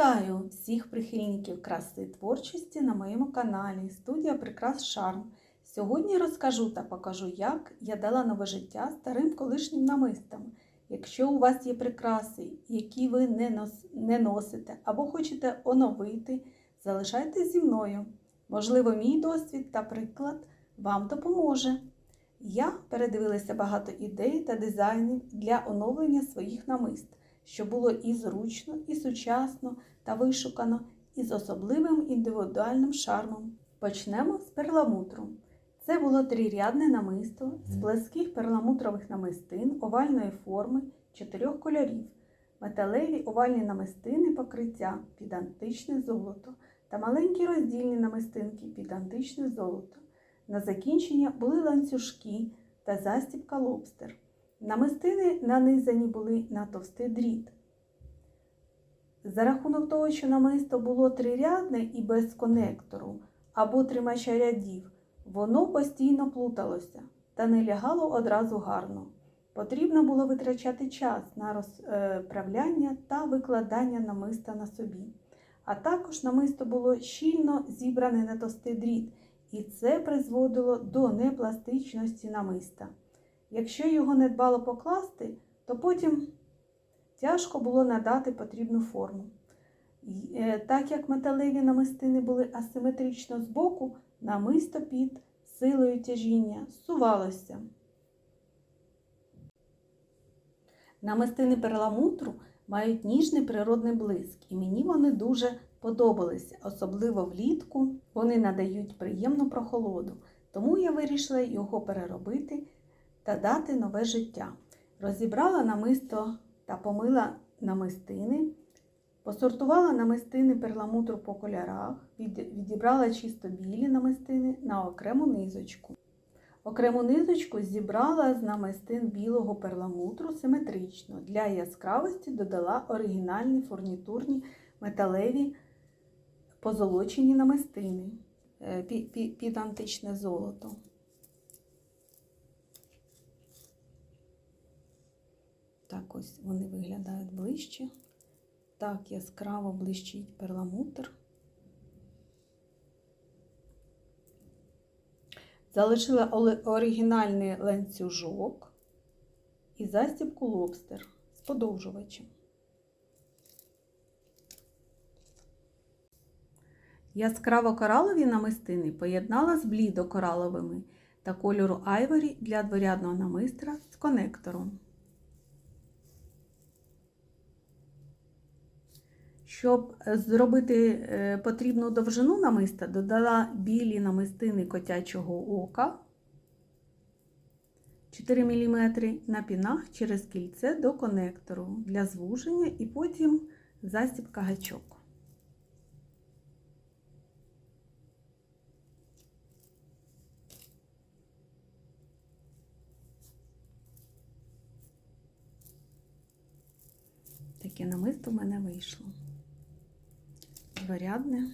Вітаю всіх прихильників краси творчості на моєму каналі Студія Прикрас Шарм. Сьогодні розкажу та покажу, як я дала нове життя старим колишнім намистам. Якщо у вас є прикраси, які ви не, нос... не носите або хочете оновити, залишайтесь зі мною. Можливо, мій досвід та приклад вам допоможе. Я передивилася багато ідей та дизайнів для оновлення своїх намист, що було і зручно, і сучасно та вишукано, і з особливим індивідуальним шармом. Почнемо з перламутру. Це було трирядне намисто з плеских перламутрових намистин овальної форми чотирьох кольорів, металеві овальні намистини покриття під античне золото та маленькі роздільні намистинки під античне золото. На закінчення були ланцюжки та застібка лобстер. Намистини нанизані були на товстий дріт. За рахунок того, що намисто було трирядне і без конектору або тримача рядів, воно постійно плуталося та не лягало одразу гарно. Потрібно було витрачати час на розправляння та викладання намиста на собі. А також намисто було щільно зібране на товстий дріт, і це призводило до непластичності намиста. Якщо його не дбало покласти, то потім тяжко було надати потрібну форму. Так як металеві намистини були асиметрично збоку, намисто під силою тяжіння сувалося. Намистини перламутру мають ніжний природний блиск, і мені вони дуже подобалися, особливо влітку вони надають приємну прохолоду, тому я вирішила його переробити та дати нове життя. Розібрала намисто та помила намистини, посортувала намистини перламутру по кольорах, відібрала чисто білі намистини на окрему низочку. Окрему низочку зібрала з намистин білого перламутру симетрично. Для яскравості додала оригінальні фурнітурні металеві позолочені намистини під античне золото. Так ось вони виглядають ближче. Так яскраво блищить перламутр. Залишила оригінальний ланцюжок і застібку лобстер з подовжувачем. Яскраво коралові намистини поєднала з блідо-кораловими та кольору айворі для дворядного намистра з конектором. Щоб зробити потрібну довжину намиста, додала білі намистини котячого ока 4 мм на пінах через кільце до конектору для звуження і потім застібка гачок. Таке намисто в мене вийшло. Дворядне.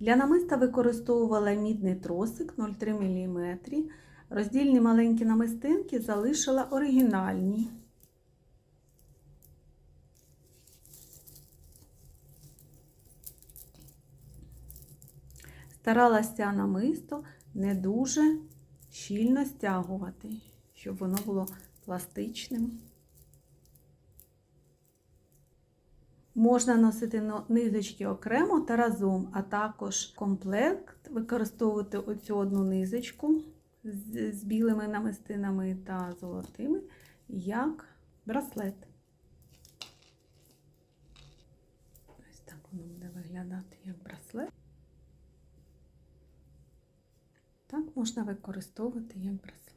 Для намиста використовувала мідний тросик 0,3 мм. Роздільні маленькі намистинки залишила оригінальні. Старалася намисто не дуже щільно стягувати, щоб воно було пластичним. Можна носити низочки окремо та разом, а також комплект використовувати оцю одну низочку з, з білими намистинами та золотими, як браслет. Ось так воно буде виглядати як браслет. Так можна використовувати як браслет.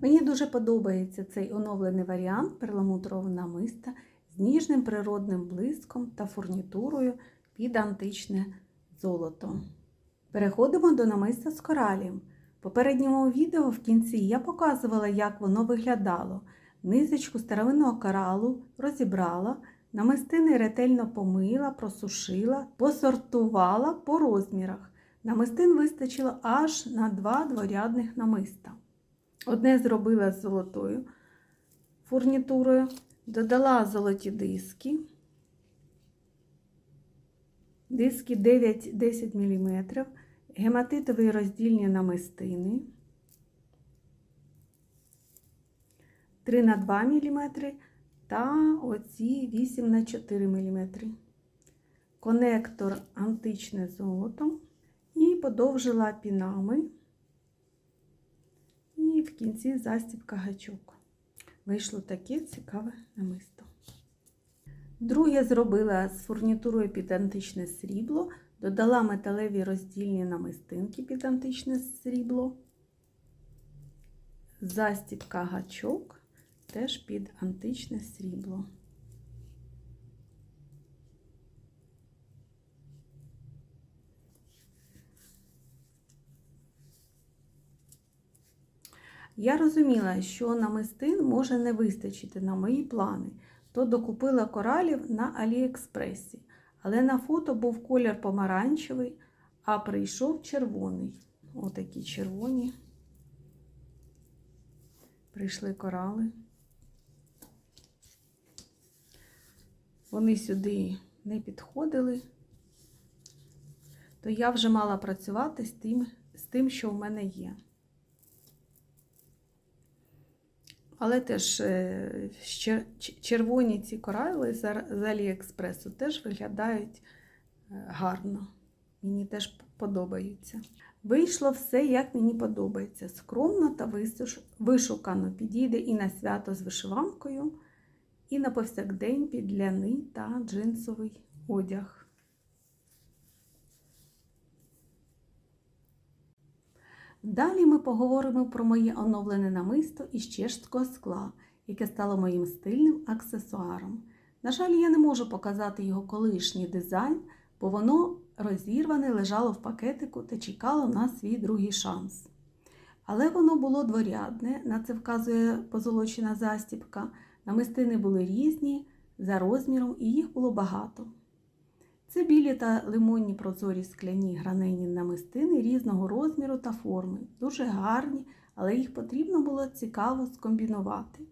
Мені дуже подобається цей оновлений варіант перламутрового намиста з ніжним природним блиском та фурнітурою під античне золото. Переходимо до намиста з коралів. В попередньому відео в кінці я показувала, як воно виглядало. Низочку старовинного коралу розібрала, Намистини ретельно помила, просушила, посортувала по розмірах. Намистин вистачило аж на два дворядних намиста. Одне зробила з золотою фурнітурою, додала золоті диски, диски 9-10 мм, гематитові роздільні намистини, 3 на 2 мм та оці 8 на 4 мм. Конектор античне золото і подовжила пінами. І в кінці застібка гачок. Вийшло таке цікаве намисто. Друге зробила з фурнітурою під античне срібло, додала металеві роздільні намистинки під античне срібло, застібка гачок теж під античне срібло. Я розуміла, що намистин може не вистачити на мої плани, то докупила коралів на Аліекспресі, але на фото був колір помаранчевий, а прийшов червоний. Отакі червоні. Прийшли корали. Вони сюди не підходили, то я вже мала працювати з тим, з тим що в мене є. Але теж е, червоні ці корали з Аліекспресу теж виглядають е, гарно. Мені теж подобаються. Вийшло все, як мені подобається. Скромно та вишукано підійде і на свято з вишиванкою, і на повсякдень під ляни та джинсовий одяг. Далі ми поговоримо про моє оновлене намисто із чешського скла, яке стало моїм стильним аксесуаром. На жаль, я не можу показати його колишній дизайн, бо воно розірване лежало в пакетику та чекало на свій другий шанс. Але воно було дворядне, на це вказує позолочена застібка. Намистини були різні за розміром, і їх було багато. Це білі та лимонні прозорі скляні гранені намистини різного розміру та форми, дуже гарні, але їх потрібно було цікаво скомбінувати.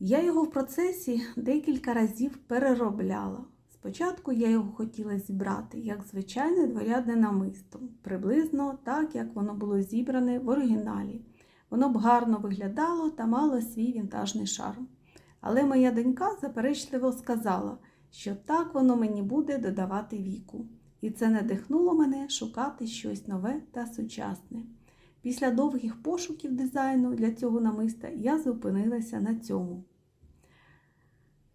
Я його в процесі декілька разів переробляла. Спочатку я його хотіла зібрати як звичайне дворядне намисто, приблизно так, як воно було зібране в оригіналі. Воно б гарно виглядало та мало свій вінтажний шарм. Але моя донька заперечливо сказала, що так воно мені буде додавати віку. І це надихнуло мене шукати щось нове та сучасне. Після довгих пошуків дизайну для цього намиста я зупинилася на цьому.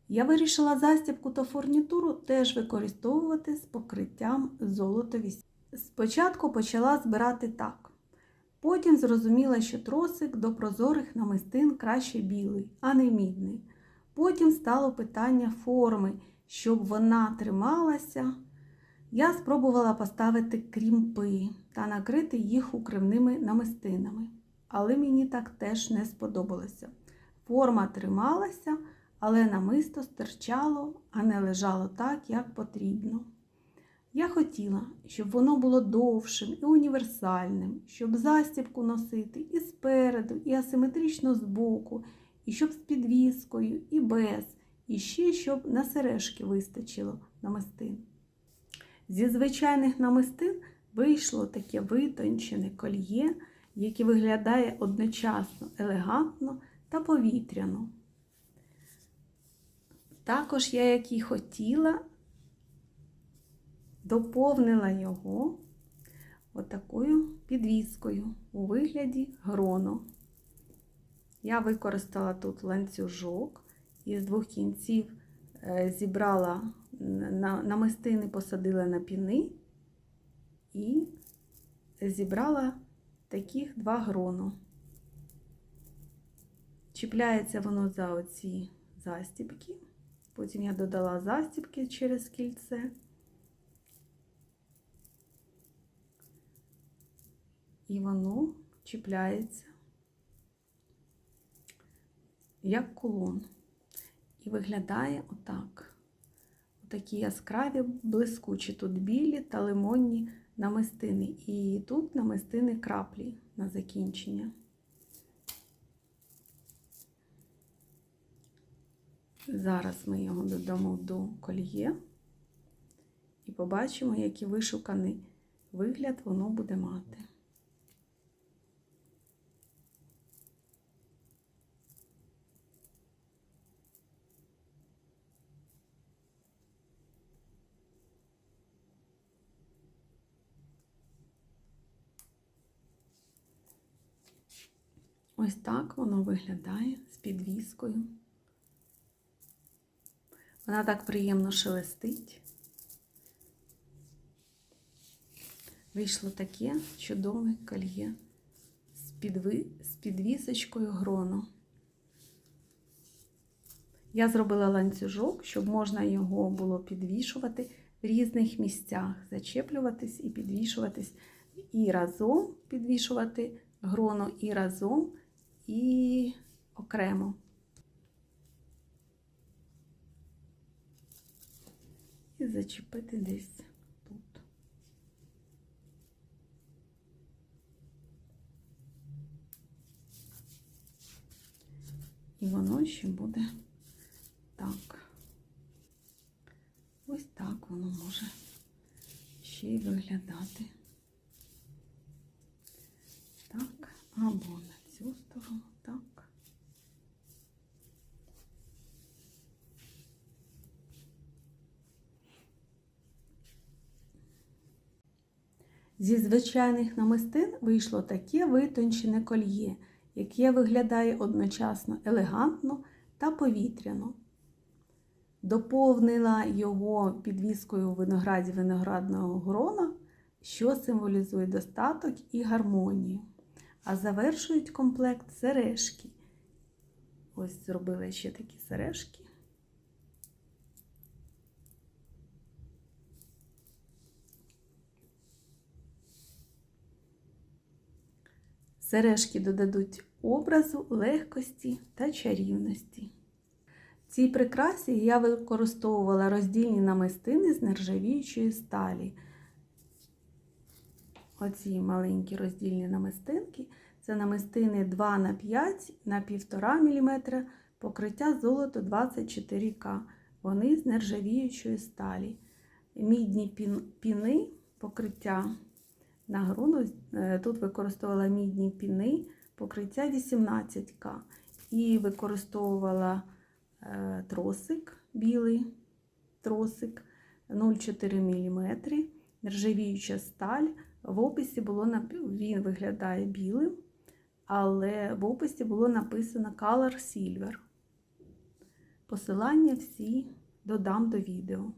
Я вирішила застібку та фурнітуру теж використовувати з покриттям золотові. Спочатку почала збирати так. Потім зрозуміла, що тросик до прозорих намистин краще білий, а не мідний. Потім стало питання форми, щоб вона трималася. Я спробувала поставити крімпи та накрити їх укривними намистинами. Але мені так теж не сподобалося. Форма трималася, але намисто стирчало, а не лежало так, як потрібно. Я хотіла, щоб воно було довшим і універсальним, щоб застібку носити і спереду, і асиметрично збоку, і щоб з підвіскою, і без, і ще щоб на сережки вистачило намистин. Зі звичайних намистин вийшло таке витончене кольє, яке виглядає одночасно елегантно та повітряно. Також я, як і хотіла, доповнила його отакою підвіскою у вигляді грону. Я використала тут ланцюжок із двох кінців е, зібрала намистини, посадила на піни і зібрала таких два грону. Чіпляється воно за оці застібки. Потім я додала застібки через кільце. І воно чіпляється як кулон. І виглядає отак. Такі яскраві, блискучі тут білі та лимонні намистини. І тут намистини краплі на закінчення. Зараз ми його додамо до кольє і побачимо, який вишуканий вигляд воно буде мати. Ось так воно виглядає з підвіскою. Вона так приємно шелестить. Вийшло таке чудове кольє з, підви... з підвісочкою гроно. Я зробила ланцюжок, щоб можна його було підвішувати в різних місцях, зачеплюватись і підвішуватись, і разом підвішувати гроно, і разом, і окремо. І зачепити десь тут. І воно ще буде так. Ось так воно може ще й виглядати. Так, або на цю сторону, так. Зі звичайних намистин вийшло таке витончене кольє, яке виглядає одночасно елегантно та повітряно. Доповнила його підвіскою у винограді виноградного грона, що символізує достаток і гармонію. А завершують комплект сережки. Ось зробила ще такі сережки. Сережки додадуть образу, легкості та чарівності. В цій прикрасі я використовувала роздільні намистини з нержавіючої сталі. Оці маленькі роздільні намистинки це намистини 2 на 5 на 1,5 мм, покриття золото 24К. Вони з нержавіючої сталі. Мідні піни покриття на груну. Тут використовувала мідні піни, покриття 18К. І використовувала тросик, білий тросик 0,4 мм, нержавіюча сталь. В описі було він виглядає білим, але в описі було написано Color Silver. Посилання всі додам до відео.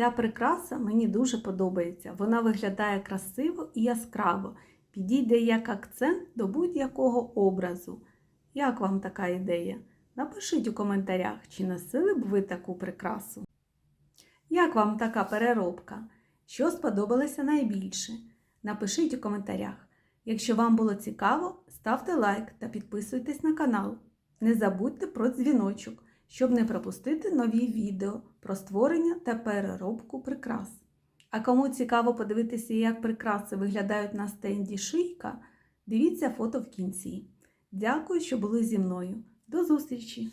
Ця прикраса мені дуже подобається. Вона виглядає красиво і яскраво, підійде як акцент до будь-якого образу. Як вам така ідея? Напишіть у коментарях, чи носили б ви таку прикрасу. Як вам така переробка? Що сподобалося найбільше? Напишіть у коментарях. Якщо вам було цікаво, ставте лайк та підписуйтесь на канал. Не забудьте про дзвіночок, щоб не пропустити нові відео про створення та переробку прикрас. А кому цікаво подивитися, як прикраси виглядають на стенді шийка, дивіться фото в кінці. Дякую, що були зі мною. До зустрічі!